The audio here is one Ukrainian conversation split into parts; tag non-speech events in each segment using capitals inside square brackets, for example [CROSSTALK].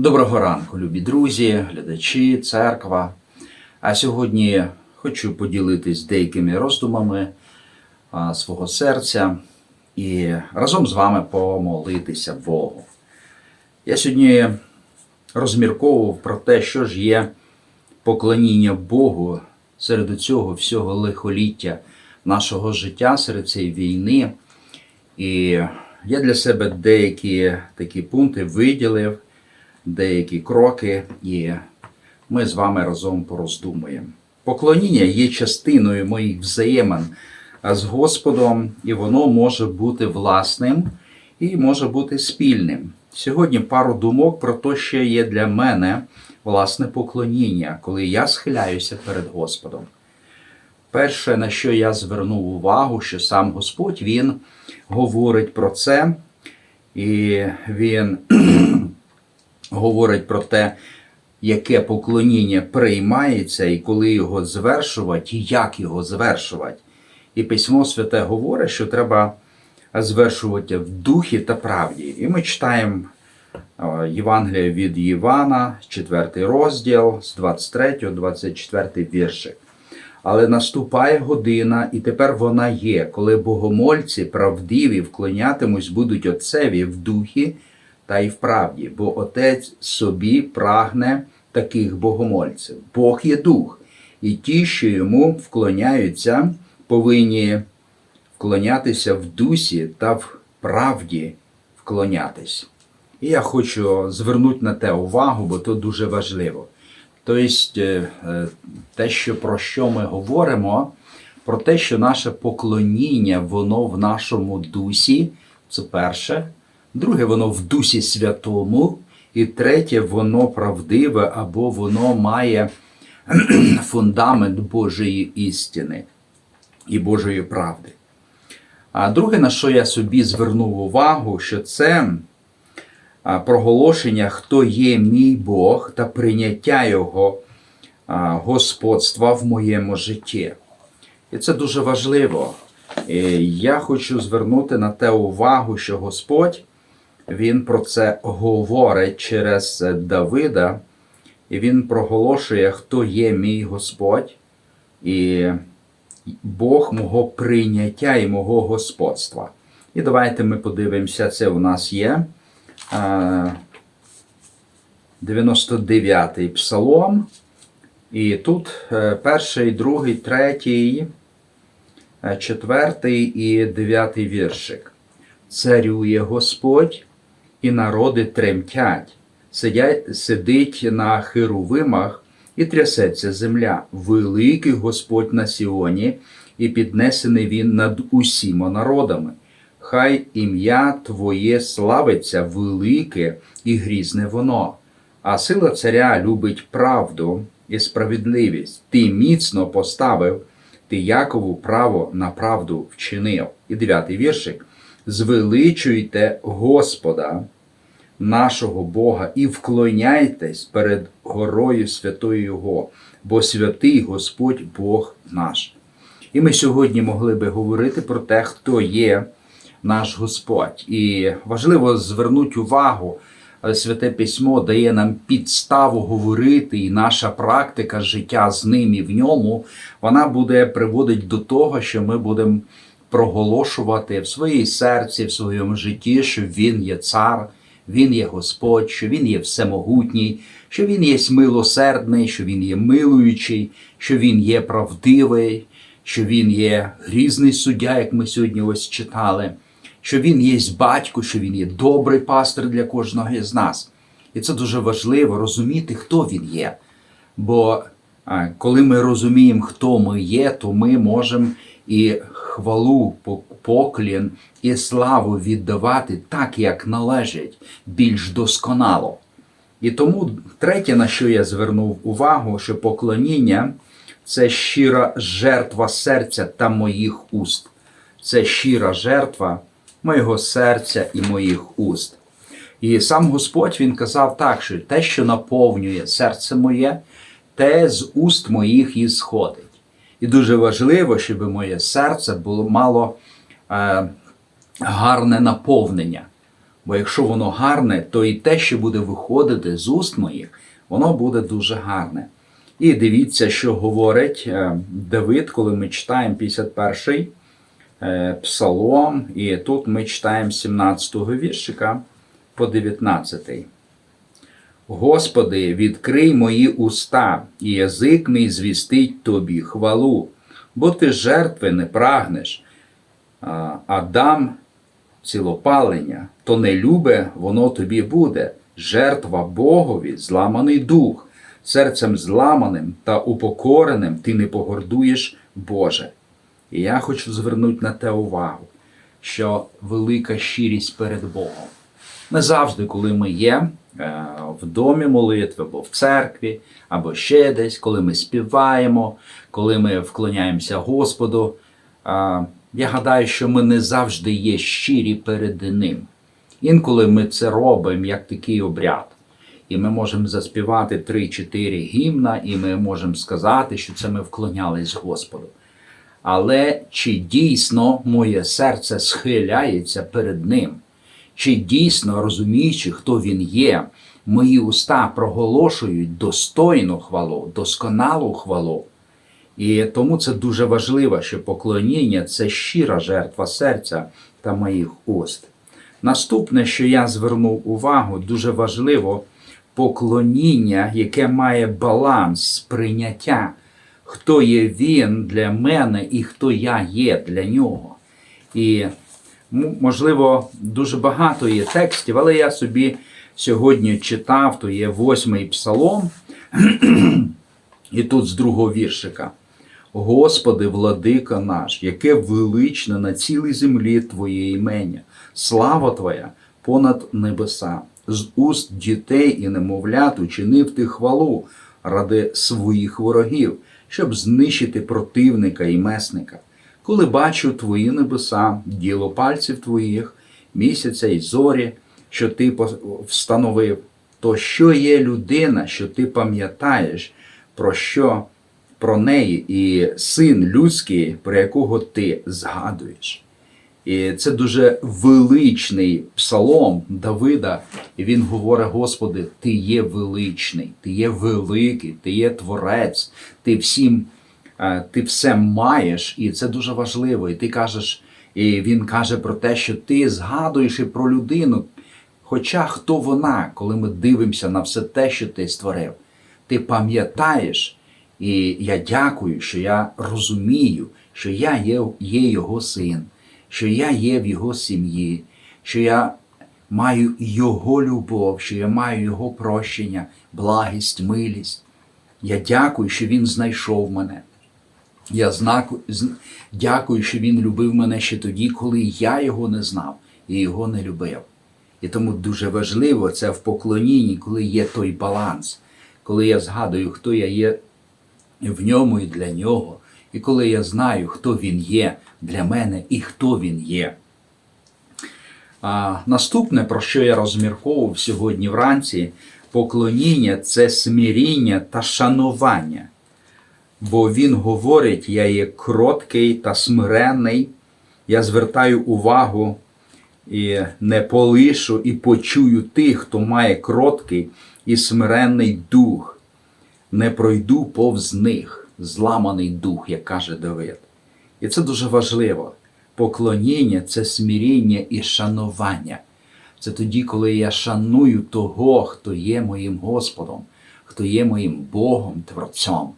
Доброго ранку, любі друзі, глядачі, церква. А сьогодні хочу поділитись деякими роздумами свого серця і разом з вами помолитися Богу. Я сьогодні розмірковував про те, що ж є поклоніння Богу серед цього всього лихоліття нашого життя, серед цієї війни. І я для себе деякі такі пункти виділив, деякі кроки, і ми з вами разом пороздумуємо. Поклоніння є частиною моїх взаємин з Господом, і воно може бути власним і може бути спільним. Сьогодні пару думок про те, що є для мене власне поклоніння, коли я схиляюся перед Господом. Перше, на що я звернув увагу, що сам Господь Він говорить про це, і Він говорить про те, яке поклоніння приймається, і коли його звершувати, і як його звершувати. І письмо святе говорить, що треба звершувати в духі та правді. І ми читаємо Євангелія від Івана, 4 розділ, з 23-24 віршик. Але наступає година, і тепер вона є, коли богомольці правдиві вклонятимусь будуть Отцеві в духі та й в правді, бо Отець собі прагне таких богомольців. Бог є дух, і ті, що йому вклоняються, повинні вклонятися в дусі та в правді вклонятись. І я хочу звернути на те увагу, бо це дуже важливо. Тобто, е, е, те, що про що ми говоримо, про те, що наше поклоніння, воно в нашому дусі, це перше. Друге, воно в дусі святому. І третє, воно правдиве або воно має [CLEARS THROAT] фундамент Божої істини і Божої правди. А друге, на що я собі звернув увагу, що це проголошення, хто є мій Бог та прийняття Його господства в моєму житті. І це дуже важливо. Я хочу звернути на те увагу, що Господь Він про це говорить через Давида, і він проголошує, хто є мій Господь, і Бог мого прийняття і мого господства. І давайте ми подивимося, це у нас є. 99-й псалом. І тут е, перший, другий, третій, е, четвертий і дев'ятий віршик. Царює Господь, і народи тремтять, сидять, сидить на херувимах і трясеться земля. Великий Господь на Сіоні, і піднесений він над усіма народами. Хай ім'я Твоє славиться велике і грізне воно, а сила царя любить правду і справедливість. Ти міцно поставив, ти Якову право на правду вчинив. І дев'ятий віршик. Звеличуйте Господа, нашого Бога, і вклоняйтесь перед горою святою Його, бо святий Господь Бог наш. І ми сьогодні могли би говорити про те, хто є наш Господь. І важливо звернути увагу, е, Святе Письмо дає нам підставу говорити, і наша практика життя з ним і в ньому, вона буде приводити до того, що ми будемо проголошувати в своїй серці, в своєму житті, що Він є цар, Він є Господь, що Він є всемогутній, що Він є милосердний, що Він є милуючий, що Він є правдивий, що Він є грізний суддя, як ми сьогодні ось читали що він є батько, що він є добрий пастир для кожного з нас. І це дуже важливо розуміти, хто він є. Бо коли ми розуміємо, хто ми є, то ми можемо і хвалу, поклін і славу віддавати так, як належить, більш досконало. І тому третє, на що я звернув увагу, що поклоніння це щира жертва серця та моїх уст. Це щира жертва моєго серця і моїх уст. І сам Господь Він казав так, що те, що наповнює серце моє, те з уст моїх і сходить. І дуже важливо, щоб моє серце було мало е, гарне наповнення. Бо якщо воно гарне, то і те, що буде виходити з уст моїх, воно буде дуже гарне. І дивіться, що говорить е, Давид, коли ми читаємо 51-й е, псалом, і тут ми читаємо 17-го віршика по 19-й. Господи, відкрий мої уста, і язик мій звістить тобі хвалу, бо ти жертви не прагнеш, а а дам цілопалення, то не любе воно тобі буде, жертва Богові, зламаний дух, серцем зламаним та упокореним ти не погордуєш Боже. І я хочу звернути на те увагу, що велика щирість перед Богом. Не завжди, коли ми є е, в домі молитви, або в церкві, або ще десь, коли ми співаємо, коли ми вклоняємося Господу. е, Я гадаю, що ми не завжди є щирі перед Ним. Інколи ми це робимо як такий обряд. І ми можемо заспівати 3-4 гімна, і ми можемо сказати, що це ми вклонялись Господу. Але чи дійсно моє серце схиляється перед Ним? Чи дійсно розуміючи, хто він є, мої уста проголошують достойну хвалу, досконалу хвалу? І тому це дуже важливо, що поклоніння це щира жертва серця та моїх уст. Наступне, що я звернув увагу, дуже важливо поклоніння, яке має баланс сприйняття, хто є він для мене і хто я є для нього. І можливо, дуже багато є текстів, але я собі сьогодні читав, то є восьмий псалом, і тут з другого віршика. Господи, владика наш, яке величне на цілій землі Твоє імення, слава Твоя понад небеса, з уст дітей і немовлят учинив ти хвалу ради своїх ворогів, щоб знищити противника і месника коли бачу твої небеса, діло пальців твоїх, місяця і зорі, що ти встановив, то що є людина, що ти пам'ятаєш, про що про неї, і син людський, про якого ти згадуєш. І це дуже величний псалом Давида, і він говорить: Господи, Ти є величний, Ти є великий, Ти є Творець, Ти всім ти все маєш, і це дуже важливо. І ти кажеш, і він каже про те, що ти згадуєш і про людину. Хоча хто вона, коли ми дивимося на все те, що ти створив, ти пам'ятаєш, і я дякую, що я розумію, що я є, є його син, що я є в його сім'ї, що я маю його любов, що я маю його прощення, благість, милість. Я дякую, що він знайшов мене. Я знаку, дякую, що він любив мене ще тоді, коли я його не знав і його не любив. І тому дуже важливо це в поклонінні, коли є той баланс, коли я згадую, хто я є в ньому і для нього, і коли я знаю, хто він є для мене і хто він є. А, Наступне, про що я розмірковував сьогодні вранці, поклоніння це смиріння та шанування бо Він говорить, я є кроткий та смиренний, я звертаю увагу і не полишу і почую тих, хто має кроткий і смиренний дух, не пройду повз них, зламаний дух, як каже Давид. І це дуже важливо. Поклоніння це смиріння і шанування. Це тоді, коли я шаную того, хто є моїм Господом, хто є моїм Богом, Творцем.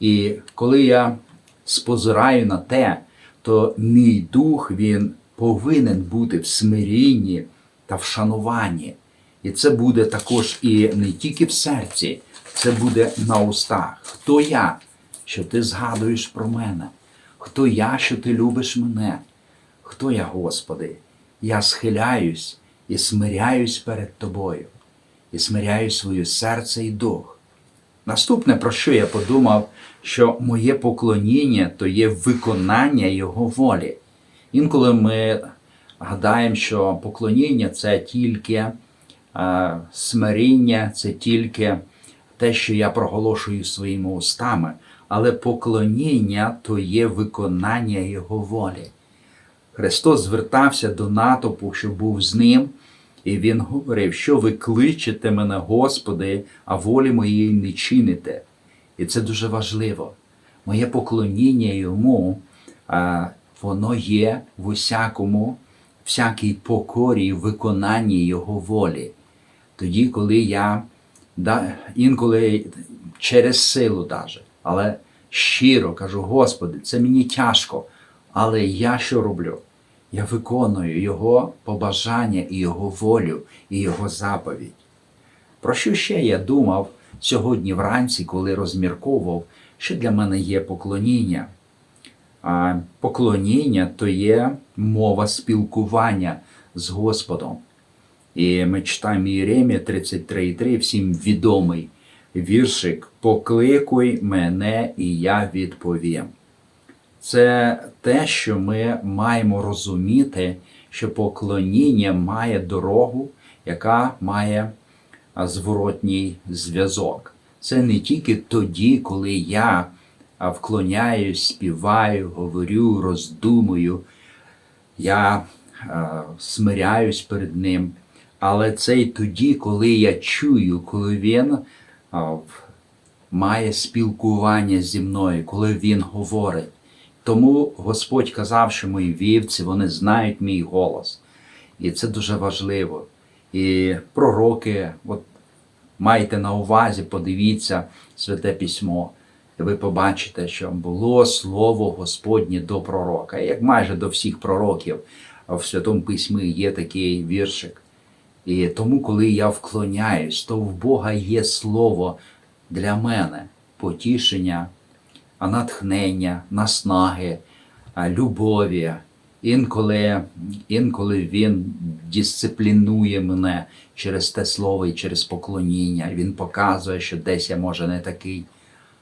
І коли я спозираю на те, то мій дух він повинен бути в смирінні та вшануванні. І це буде також і не тільки в серці, це буде на устах. Хто я, що ти згадуєш про мене? Хто я, що ти любиш мене? Хто я, Господи? Я схиляюсь і смиряюсь перед Тобою, і смиряю своє серце і дух. Наступне, про що я подумав, що моє поклоніння то є виконання Його волі. Інколи ми гадаємо, що поклоніння це тільки е, смиріння, це тільки те, що я проголошую своїми устами, але поклоніння то є виконання Його волі. Христос звертався до натовпу, що був з ним, І він говорив, що ви кличете мене, Господи, а волі моєї не чините. І це дуже важливо. Моє поклоніння йому, воно є в усякому, всякій покорі виконанні Його волі. Тоді, коли я да, інколи через силу даже, але щиро кажу, Господи, це мені тяжко, але я що роблю? Я виконую Його побажання і Його волю, і Його заповідь. Про що ще я думав сьогодні вранці, коли розмірковував, що для мене є поклоніння? А поклоніння то є мова спілкування з Господом. І ми читаємо Єремія 33,3, всім відомий віршик Покликуй мене, і я відповім. Це те, що ми маємо розуміти, що поклоніння має дорогу, яка має зворотній зв'язок. Це не тільки тоді, коли я вклоняюсь, співаю, говорю, роздумую, я смиряюсь перед ним, але це і тоді, коли я чую, коли він має спілкування зі мною, коли він говорить. Тому Господь казав, що мої вівці, вони знають мій голос. І це дуже важливо. І пророки, от майте на увазі, подивіться святе письмо, і ви побачите, що було слово Господнє до пророка. Як майже до всіх пророків в Святому Письмі є такий віршик. І тому, коли я вклоняюсь, то в Бога є слово для мене потішення, натхнення, наснаги, любові. Інколи, інколи він дисциплінує мене через те слово і через поклоніння. Він показує, що десь я може не такий.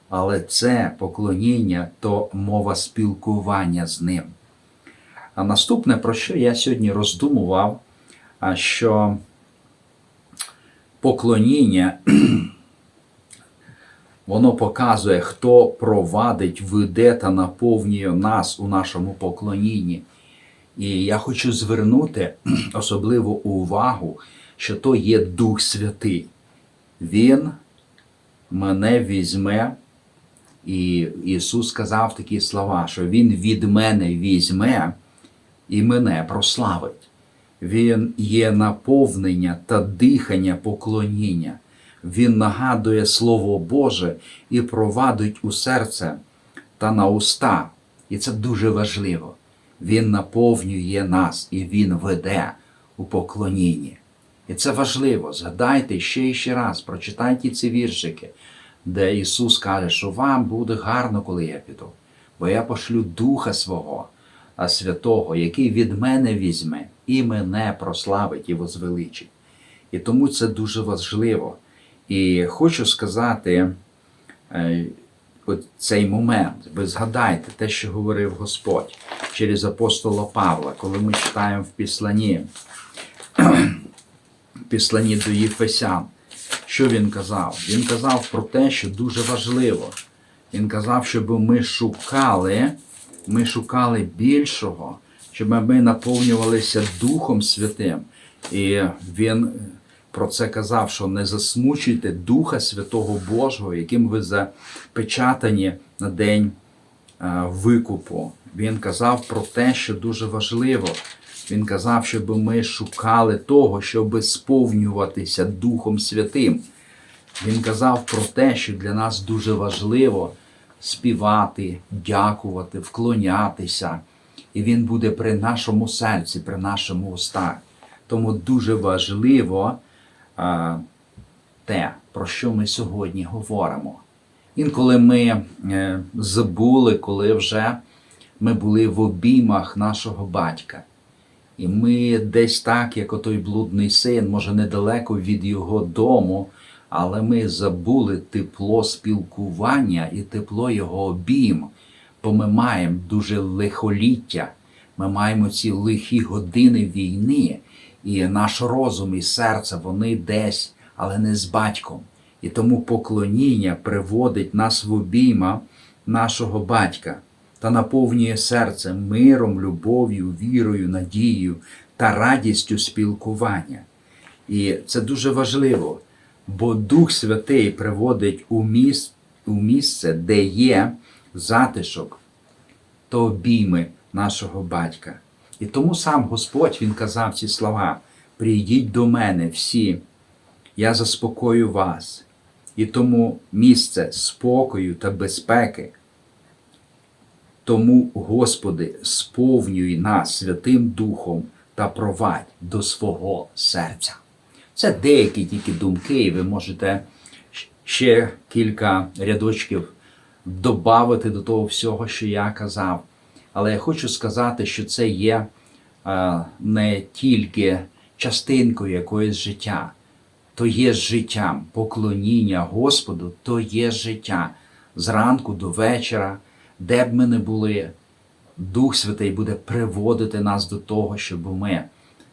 Але це поклоніння то мова спілкування з ним. А наступне, про що я сьогодні роздумував, що поклоніння Воно показує, хто провадить, веде та наповнює нас у нашому поклонінні. І я хочу звернути [CLEARS THROAT] особливу увагу, що то є Дух Святий. Він мене візьме, і Ісус сказав такі слова, що Він від мене візьме і мене прославить. Він є наповнення та дихання поклоніння. Він нагадує Слово Боже і провадить у серце та на уста. І це дуже важливо. Він наповнює нас і Він веде у поклонінні. І це важливо. Згадайте ще і ще раз, прочитайте ці віршики, де Ісус каже, що вам буде гарно, коли я піду, бо я пошлю Духа свого, а святого, який від мене візьме і мене прославить і возвеличить. І тому це дуже важливо. І хочу сказати е, от цей момент. Ви згадайте те, що говорив Господь через апостола Павла, коли ми читаємо в Післанні, [CLEARS THROAT] Післанні до Єфесян. Що він казав? Він казав про те, що дуже важливо. Він казав, щоб ми шукали, ми шукали більшого, щоб ми наповнювалися Духом Святим. І він про це казав, що не засмучуйте Духа Святого Божого, яким ви запечатані на день е, викупу. Він казав про те, що дуже важливо. Він казав, щоб ми шукали того, щоб сповнюватися Духом Святим. Він казав про те, що для нас дуже важливо співати, дякувати, вклонятися. І він буде при нашому серці, при нашому устах. Тому дуже важливо те, про що ми сьогодні говоримо. Інколи ми е, забули, коли вже ми були в обіймах нашого батька. І ми десь так, як отой блудний син, може недалеко від його дому, але ми забули тепло спілкування і тепло його обійм, бо ми маємо дуже лихоліття, ми маємо ці лихі години війни, і наш розум і серце вони десь, але не з батьком. І тому поклоніння приводить нас в обійма нашого батька та наповнює серце миром, любов'ю, вірою, надією та радістю спілкування. І це дуже важливо, бо Дух Святий приводить у, міс... у місце, де є затишок, то обійми нашого батька. І тому сам Господь Він казав ці слова: прийдіть до мене всі, я заспокою вас. І тому місце спокою та безпеки. Тому, Господи, сповнюй нас Святим Духом та провадь до свого серця. Це деякі тільки думки, і ви можете ще кілька рядочків додати до того всього, що я казав. Але я хочу сказати, що це є е, не тільки частинкою якоїсь життя, то є життям. Поклоніння Господу то є життя зранку до вечора, де б ми не були. Дух Святий буде приводити нас до того, щоб ми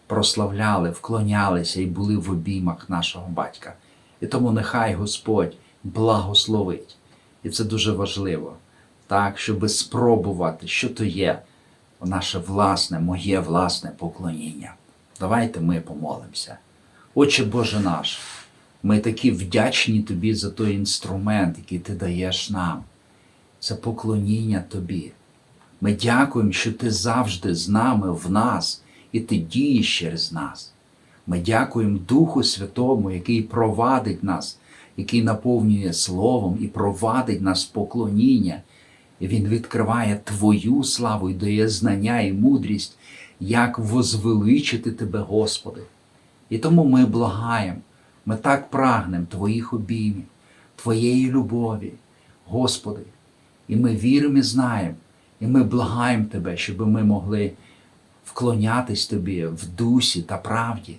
прославляли, вклонялися і були в обіймах нашого батька. І тому нехай Господь благословить. І це дуже важливо, так, щоб спробувати, що то є наше власне, моє власне поклоніння. Давайте ми помолимося. Отче Боже наш, ми такі вдячні Тобі за той інструмент, який Ти даєш нам. Це поклоніння Тобі. Ми дякуємо, що Ти завжди з нами в нас, і Ти дієш через нас. Ми дякуємо Духу Святому, який провадить нас, який наповнює Словом і провадить нас поклоніння. Він відкриває Твою славу і дає знання і мудрість, як возвеличити Тебе, Господи. І тому ми благаємо, ми так прагнемо Твоїх обіймів, Твоєї любові, Господи. І ми віримо і знаємо, і ми благаємо Тебе, щоб ми могли вклонятись Тобі в дусі та правді,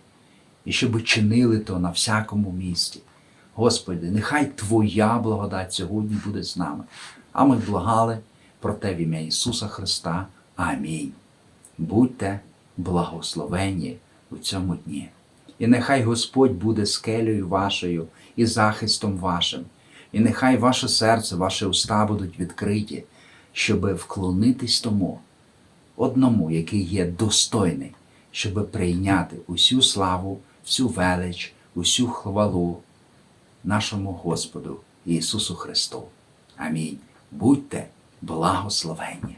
і щоб чинили то на всякому місці. Господи, нехай Твоя благодать сьогодні буде з нами. А ми благали про Те в ім'я Ісуса Христа. Амінь. Будьте благословені у цьому дні. І нехай Господь буде скелею вашою і захистом вашим, і нехай ваше серце, ваші уста будуть відкриті, щоб вклонитись тому одному, який є достойний, щоб прийняти усю славу, всю велич, усю хвалу нашому Господу Ісусу Христу. Амінь. Будьте благословенні.